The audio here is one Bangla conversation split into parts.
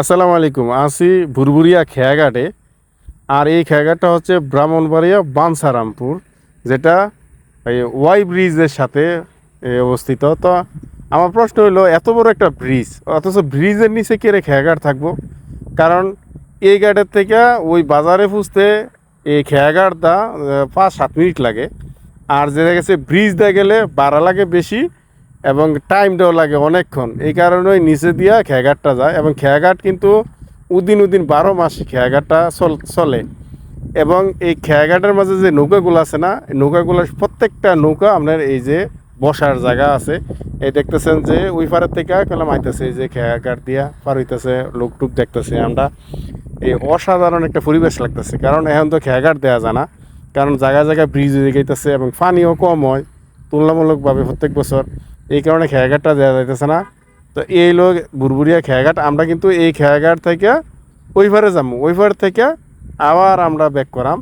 আসসালামু আলাইকুম আসি ভুরভুরিয়া খেয়াঘাটে। আর এই খেয়াঘাটটা হচ্ছে ব্রাহ্মণবাড়িয়া বানসারামপুর, যেটা এই ওয়াই ব্রিজের সাথে অবস্থিত। তো আমার প্রশ্ন হলো, এত বড় একটা ব্রিজ, অথচ ব্রিজের নিচে কে রে খেয়াঘাট থাকব? কারণ এই ঘাটের থেকে ওই বাজারে পুষতে এই খেয়াঘাটটা পাঁচ সাত মিনিট লাগে। আর যেটা গেছে ব্রিজ দিয়ে গেলে ভাড়া লাগে বেশি এবং টাইমটাও লাগে অনেকক্ষণ। এই কারণে ওই নিচে দিয়া খেয়াঘাটটা যায় এবং খেয়াঘাট কিন্তু উদিন উদিন বারো মাস খেয়াঘাটটা চল চলে। এবং এই খেয়াঘাটের মাঝে যে নৌকাগুলো আছে না নৌকাগুলো প্রত্যেকটা নৌকা আপনার এই যে বসার জায়গা আছে। এই দেখতেছেন যে ওই পারের থেকে কলাম আইতেছে, এই যে খেয়াঘাট দিয়া পার হইতেছে লোক টুক দেখতেছে আমরা। এই অসাধারণ একটা পরিবেশ লাগতেছে, কারণ এখন তো খেয়াঘাট দেওয়া যায় না। কারণ জায়গায় জায়গায় ব্রিজ হয়ে গেতেছে এবং পানিও কম হয়, তুলনামূলকভাবে প্রত্যেক বছর। এই কারণে খেয়াঘাটটা দেওয়া যাইতেছে না। তো এই লোক বুরবুরিয়া খেয়াঘাট, আমরা কিন্তু এই খেয়াঘাট থেকে ওই পারে যাব ওই থেকে আবার আমরা ব্যাক করাম।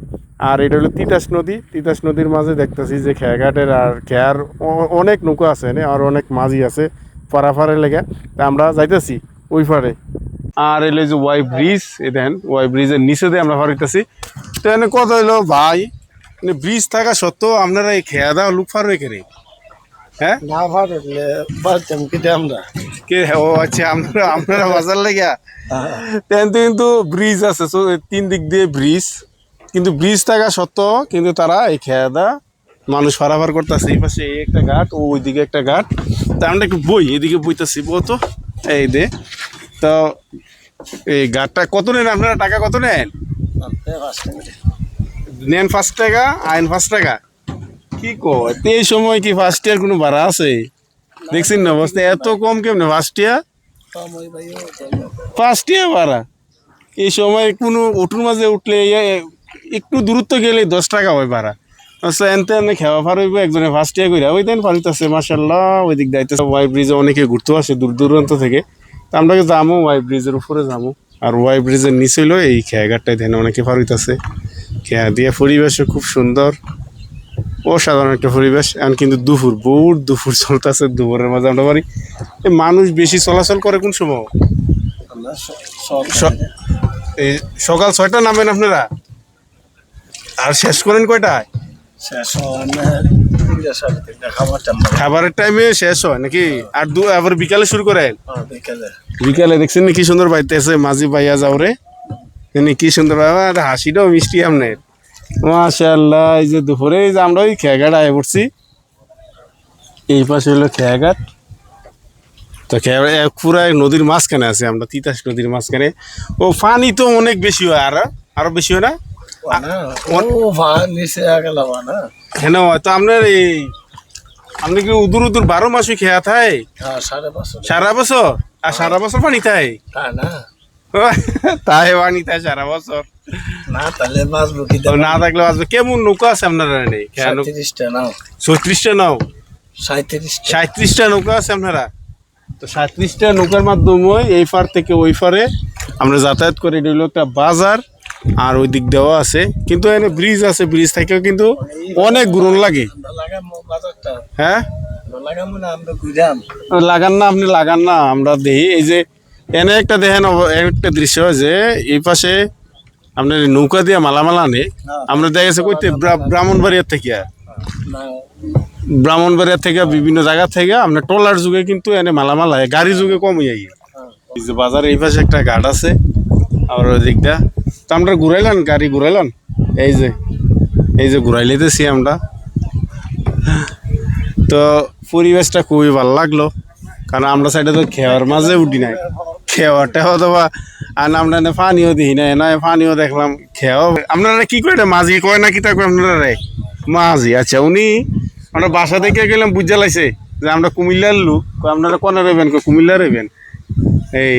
আর এটা হলো তিতাস নদী। তিতাস নদীর মাঝে দেখতেছি যে খেয়াঘাটের আর খেয়ার অনেক নৌকা আছে এনে, আর অনেক মাঝি আছে পারাফারে লেগে। তা আমরা যাইতেছি ওই পারে। আর এলে যে ওয়াই ব্রিজ এ দেন ওয়াই ব্রিজের নিচে দিয়ে আমরা পারিতেছি তো এনে কথা হইল, ভাই ব্রিজ থাকা সত্ত্বেও আপনারা এই খেয়া দাওয়া লুক ফার রে হ্যাঁ? না আমরা? কে ও আচ্ছা আপনারা আপনারা বাজার লেগে? তেন কিন্তু ব্রিজ আছে তিন দিক দিয়ে ব্রিজ। কিন্তু ব্রিজ থাকা সত্ত্বেও কিন্তু তারা এই খেয়াদা মানুষ পারাপার করতেছে। এই পাশে এই একটা ঘাট ও ওইদিকে একটা ঘাট। তা আমরা একটু বই এদিকে বইতেছি বো তো। এই দে। তো এই ঘাটটা কত নেন আপনারা? টাকা কত নেন? নেন পাঁচ টাকা আইন পাঁচ টাকা। কি কয়? এই সময় কি ফার্স্ট ইয়ার কোনো ভাড়া আছে? দেখছেন না অবস্থা? এত কম কেমনে? ফার্স্ট ইয়ার ফার্স্ট ইয়ার ভাড়া। এই সময় কোনো অটোর মাঝে উঠলে একটু দূরত্ব গেলে দশ টাকা হয় ভাড়া। আচ্ছা এনতে এনে খেওয়া পার হইব, একজনে ফার্স্ট ইয়ার করে ওই দেন পারিতেছে মার্শাল্লাহ ওই দিক দায়িত্ব ওয়াই ব্রিজে অনেকে ঘুরতে আসে দূর দূরান্ত থেকে। তা আমরা যাব ওয়াই ব্রিজের উপরে যাব আর ওয়াই ব্রিজের নিচে হলো এই খেয়াঘাটটাই দেন অনেকে পার হইতেছে। খেয়া দিয়ে পরিবেশও খুব সুন্দর। অসাধারণ একটা পরিবেশ। এখন কিন্তু দুপুর বহুত দুপুর চলতেছে দুপুরের মাঝে আমরা পারি এই মানুষ বেশি চলাচল করে কোন সময়? এই সকাল ছয়টা নামেন আপনারা? আর শেষ করেন কয়টায়? হয় খাবারের টাইমে শেষ হয় নাকি? আর দু আবার বিকালে শুরু করেন? বিকালে। দেখছেন কি সুন্দর বাইতেছে মাঝি বাইয়া যাও রে কি সুন্দর বাবা হাসিটাও মিষ্টি আপনার মাশাল্লাহ এই যে দুপুরে এই যে আমরা ওই খেয়াঘাট আয় পড়ছি। এই পাশে হলো খেয়াঘাট। তো খেয়াঘাট পুরা নদীর মাঝখানে আছে আমরা তিতাস নদীর মাঝখানে। ও পানি তো অনেক বেশি হয় আর আরও বেশি হয় না? কেন তো আপনার এই আপনি কি উদুর উদুর বারো মাসই খেয়া থাই? হ্যাঁ সারা বছর? আর সারা বছর পানি থাই? না। তাই পানি থাই সারা বছর। না তাহলে বাঁচবো কি না থাকলে আসবে কেমন নৌকা আছে আপনার নেই সাঁত্রিশটা নাও। ছত্রিশটা নাও? সাঁত্রিশটা। সাঁত্রিশটা নৌকা আছে আপনারা? তো সাঁত্রিশটা নৌকার মাধ্যমে এই পার থেকে ওই পারে আমরা যাতায়াত করে। এটা হলো একটা বাজার আর ওই দিক দেওয়া আছে। কিন্তু এখানে ব্রিজ আছে। ব্রিজ থেকেও কিন্তু অনেক গুরন লাগে। হ্যাঁ? লাগান না আপনি লাগান না। আমরা দেখি। এই যে এনে একটা দেখেন একটা দৃশ্য যে এই পাশে আপনার নৌকা দিয়ে মালামাল আনে। আমরা দেখা গেছে কইতে ব্রা- ব্রাহ্মণবাড়িয়ার থেকে। না ব্রাহ্মণবাড়িয়া থেকে বিভিন্ন জায়গা থেকে আপনার ট্রলার যুগে কিন্তু এনে মালামাল গাড়ি যুগে কম হয়ে এই যে বাজারে এই পাশে একটা ঘাট আছে আর ওই দিকটা তো আমরা ঘুরাইলাম গাড়ি ঘুরাইলাম। এই যে এই যে ঘুরাইলেতেছি আমরা। তো পরিবেশটা খুবই ভালো লাগল কারণ আমরা সাইডে তো খেয়ার মাঝে উঠি নাই। খেয়ারটা অথবা আর এনে পানিও দিই না না পানিও দেখলাম খেয়াও আপনারা কি করে মাঝি কয় না কি তা কয় আপনারা? রে মাঝি আচ্ছা উনি আমরা বাসা থেকে গেলাম, বুঝা লাগছে যে আমরা কুমিল্লার লোক। কয়, আপনারা কোনে রইবেন? কয়, কুমিল্লা রইবেন। এই